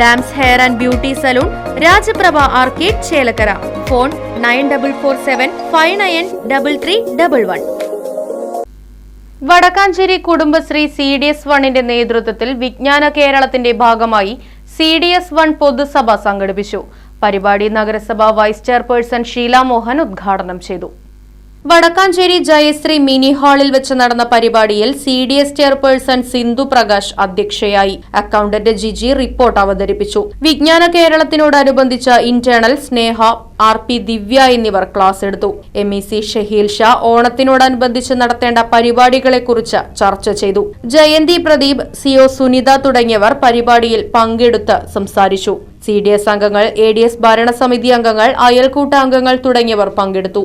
Dams Hair and Beauty Salon Rajaprabha Arcade Chelakkara. Phone nine double four seven five nine double three double one. Vadakkanchery Kudumbashree C D S വണ്ണിന്റെ നേതൃത്വത്തിൽ വിജ്ഞാന കേരളത്തിന്റെ ഭാഗമായി C D S one പൊതുസഭ സംഘടിപ്പിച്ചു. പരിപാടി നഗരസഭ vice chairperson Sheela Mohan ഉദ്ഘാടനം ചെയ്തു. വടക്കാഞ്ചേരി ജയശ്രീ മിനി ഹാളിൽ വെച്ച് നടന്ന പരിപാടിയിൽ C D S chairperson Sindhu Prakash അധ്യക്ഷയായി. അക്കൌണ്ടന്റ് ജിജി റിപ്പോർട്ട് അവതരിപ്പിച്ചു. വിജ്ഞാന കേരളത്തിനോടനുബന്ധിച്ച internal Sneha R P Divya എന്നിവർ ക്ലാസ് എടുത്തു. M E C Shaheel Shah ഓണത്തിനോടനുബന്ധിച്ച് നടത്തേണ്ട പരിപാടികളെക്കുറിച്ച് ചർച്ച ചെയ്തു. ജയന്തി പ്രദീപ് സിഒ സുനിത തുടങ്ങിയവർ പരിപാടിയിൽ പങ്കെടുത്ത് സംസാരിച്ചു. സി ഡി എസ് അംഗങ്ങൾ എ ഡി എസ് ഭരണസമിതി അംഗങ്ങൾ അയൽക്കൂട്ട അംഗങ്ങൾ തുടങ്ങിയവർ പങ്കെടുത്തു.